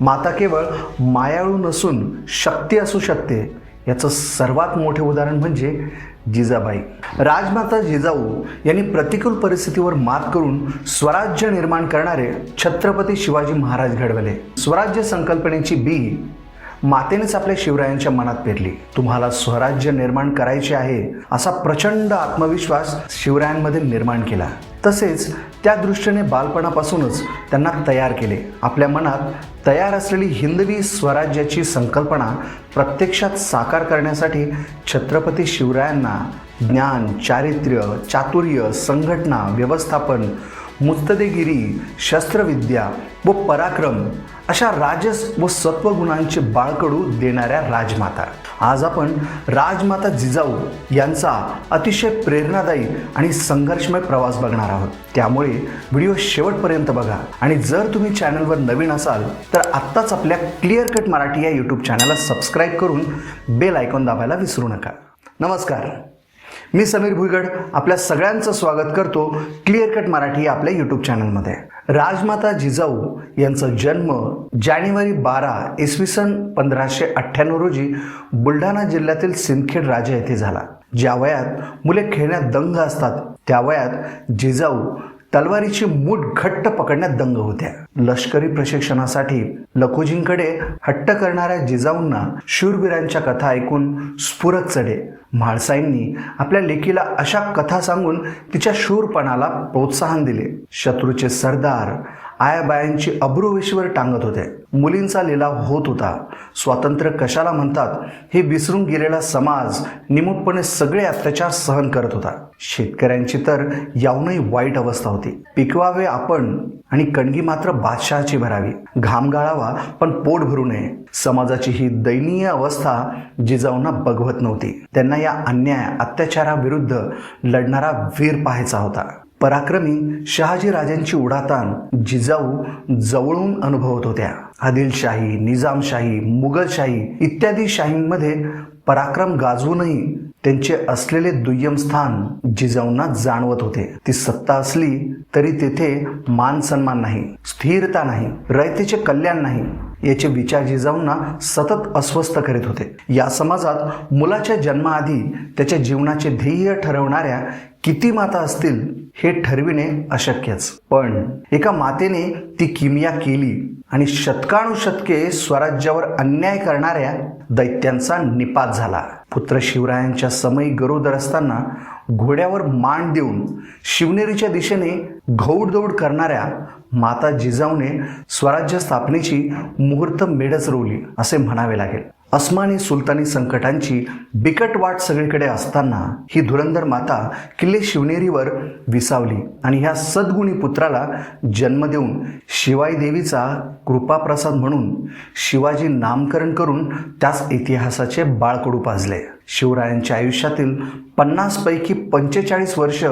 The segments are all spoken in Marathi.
माता केवळ मायाळू नसून शक्ती असू शकते. याचं सर्वात मोठे उदाहरण म्हणजे जिजाबाई. राजमाता जिजाऊ यांनी प्रतिकूल परिस्थितीवर मात करून स्वराज्य निर्माण करणारे छत्रपती शिवाजी महाराज घडवले. स्वराज्य संकल्पनेची बी मातेनेच आपल्या शिवरायांच्या मनात पेरली. तुम्हाला स्वराज्य निर्माण करायचे आहे असा प्रचंड आत्मविश्वास शिवरायांमध्ये निर्माण केला. तसेच त्या दृष्टीने बालपणापासूनच त्यांना तयार केले. आपल्या मनात तयार असलेली हिंदवी स्वराज्याची संकल्पना प्रत्यक्षात साकार करण्यासाठी छत्रपती शिवरायांना ज्ञान चारित्र्य चातुर्य संघटना व्यवस्थापन मुत्तदेगिरी शस्त्रविद्या व पराक्रम अशा राजस व सत्वगुणांचे बाळकडू देणाऱ्या राजमाता. आज आपण राजमाता जिजाऊ यांचा अतिशय प्रेरणादायी आणि संघर्षमय प्रवास बघणार आहोत. त्यामुळे व्हिडिओ शेवटपर्यंत बघा. आणि जर तुम्ही चॅनलवर नवीन असाल तर आत्ताच आपल्या क्लिअर कट मराठी या यूट्यूब चॅनलला सबस्क्राईब करून बेल आयकॉन दाबायला विसरू नका. नमस्कार. मी समीर भुईगड आपल्या सगळ्यांचं स्वागत करतो क्लिअर कट मराठी आपल्या यूट्यूब चॅनलमध्ये राजमाता जिजाऊ यांचा जन्म जानेवारी बारा इसवी सन पंधराशे अठ्ठ्याण्णव रोजी बुलढाणा जिल्ह्यातील सिंदखेड राजा येथे झाला. ज्या वयात मुले खेळण्यात दंग असतात त्या वयात जिजाऊ तलवारीची मूठ घट्ट पकडण्यात दंग होत्या. लष्करी प्रशिक्षणासाठी लखोजींकडे हट्ट करणाऱ्या जिजाऊंना शूरवीरांच्या कथा ऐकून स्फुरत चढे. म्हाळसाईंनी आपल्या लेकीला अशा कथा सांगून तिच्या शूरपणाला प्रोत्साहन दिले. शत्रूचे सरदार आयाबायांची अब्रूवेशीवर टांगत होते. मुलींचा लिलाव होत होता. स्वातंत्र्य कशाला म्हणतात? हे विसरून गेलेला समाज निमूटपणे सगळे अत्याचार सहन करत होता. शेतकऱ्यांची तर याहूनही वाईट अवस्था होती. पिकवावे आपण आणि कणगी मात्र बादशहाची भरावी. घाम गाळावा पण पोट भरू नये. समाजाची ही दयनीय अवस्था जिजाऊंना बघवत नव्हती. त्यांना या अन्याय अत्याचाराविरुद्ध लढणारा वीर पाहायचा होता. पराक्रमी शहाजी राजांची उडाताण जिजाऊ जवळून अनुभवत होत्या. आदिलशाही निजामशाही मुघलशाही इत्यादी शाहींमध्ये पराक्रम गाजवूनही त्यांचे असलेले दुय्यम स्थान जिजाऊंना जाणवत होते. ती सत्ता असली तरी तेथे मान सन्मान नाही स्थिरता नाही रयतेचे कल्याण नाही. याचे विचार जिजाऊंना सतत अस्वस्थ करीत होते. या समाजात मुलाच्या जन्माआधी त्याच्या जीवनाचे ध्येय ठरवणाऱ्या किती माता असतील हे ठरविणे अशक्यच. पण एका मातेने ती किमया केली आणि शतकानुशतके स्वराज्यावर अन्याय करणाऱ्या दैत्यांचा निपात झाला. पुत्र शिवरायांच्या समयी गरोदर असताना घोड्यावर मान देऊन शिवनेरीच्या दिशेने घौडदौड करणाऱ्या माता जिजाऊने स्वराज्य स्थापनेची मुहूर्त मेढच रोवली असे म्हणावे लागेल. अस्मानी सुलतानी संकटांची बिकट वाट सगळीकडे असताना ही धुरंधर माता किल्ले शिवनेरीवर विसावली आणि ह्या सद्गुणी पुत्राला जन्म देऊन शिवाई देवीचा कृपाप्रसाद म्हणून शिवाजी नामकरण करून त्यास इतिहासाचे बाळकडू पाजले. शिवरायांच्या आयुष्यातील पन्नासपैकी पंचेचाळीस वर्ष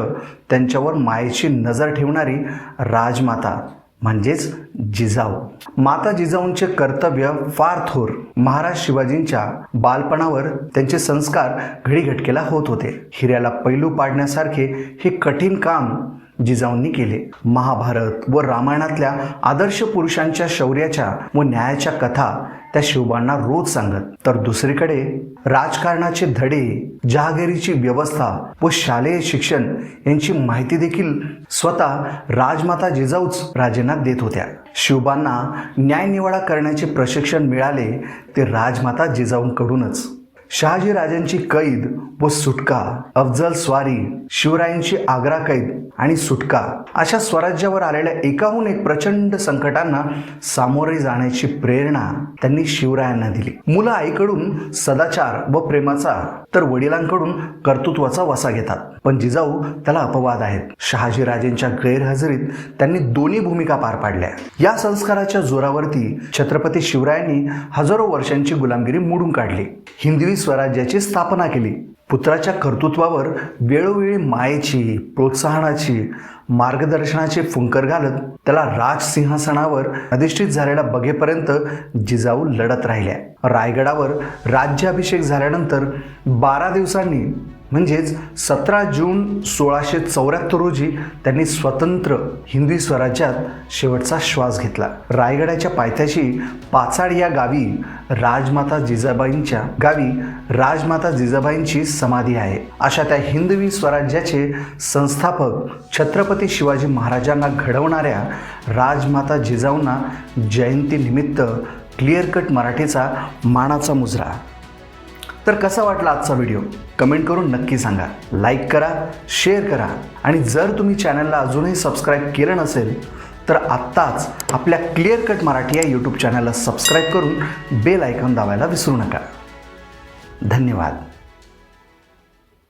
त्यांच्यावर मायेची नजर ठेवणारी राजमाता म्हणजेच जिजाऊ. माता जिजाऊंचे कर्तव्य फार थोर. महाराज शिवाजींच्या बालपणावर त्यांचे संस्कार घडीघटकेला होत होते. हिऱ्याला पैलू पाडण्यासारखे हे कठीण काम जिजाऊंनी केले. महाभारत व रामायणातल्या आदर्श पुरुषांच्या शौर्याच्या व न्यायाच्या कथा त्या शिवबांना रोज सांगत. तर दुसरीकडे राजकारणाचे धडे जहागिरीची व्यवस्था व शालेय शिक्षण यांची माहिती देखील स्वतः राजमाता जिजाऊच राजेंना देत होत्या. शिवबांना न्यायनिवाडा करण्याचे प्रशिक्षण मिळाले ते राजमाता जिजाऊंकडूनच. शहाजी राजांची कैद व सुटका अफजल स्वारी शिवरायांची आग्रा कैद आणि सुटका अशा स्वराज्यावर आलेल्या एकाहून एक प्रचंड संकटांना सामोरे जाण्याची प्रेरणा त्यांनी शिवरायांना दिली. मुलं आईकडून सदाचार व प्रेमाचा तर वडिलांकडून कर्तृत्वाचा वसा घेतात. पण जिजाऊ त्याला अपवाद आहेत. शहाजी राजेंच्या गैरहजेरीत त्यांनी दोन्ही भूमिका पार पाडल्या. या संस्काराच्या जोरावरती छत्रपती शिवरायांनी हजारो वर्षांची गुलामगिरी मोडून काढली. हिंदवी स्वराज्याची स्थापना केली. पुत्राच्या कर्तृत्वावर वेळोवेळी मायेची प्रोत्साहनाची मार्गदर्शनाचे फुंकर घालत त्याला राजसिंहासनावर अधिष्ठित झालेल्या बघेपर्यंत जिजाऊ लढत राहिल्या रायगडावर राज्याभिषेक झाल्यानंतर बारा दिवसांनी म्हणजेच सतरा जून सोळाशे चौऱ्याहत्तर रोजी त्यांनी स्वतंत्र हिंदवी स्वराज्यात शेवटचा श्वास घेतला. रायगडाच्या पायथ्याशी पाचाड या गावी राजमाता जिजाबाईंच्या गावी राजमाता जिजाबाईंची समाधी आहे. अशा त्या हिंदवी स्वराज्याचे संस्थापक छत्रपती शिवाजी महाराजांना घडवणाऱ्या राजमाता जिजाऊंना जयंतीनिमित्त क्लिअर कट मराठीचा मानाचा मुजरा. तर कसा वाटला आजचा व्हिडिओ कमेंट करून नक्की सांगा. लाईक करा शेअर करा. आणि जर तुम्ही चॅनलला अजूनही सबस्क्राईब केलं नसेल तर आत्ताच आपल्या क्लिअर कट मराठी या यूट्यूब चॅनलला सबस्क्राईब करून बेल आयकॉन दाबायला विसरू नका. धन्यवाद.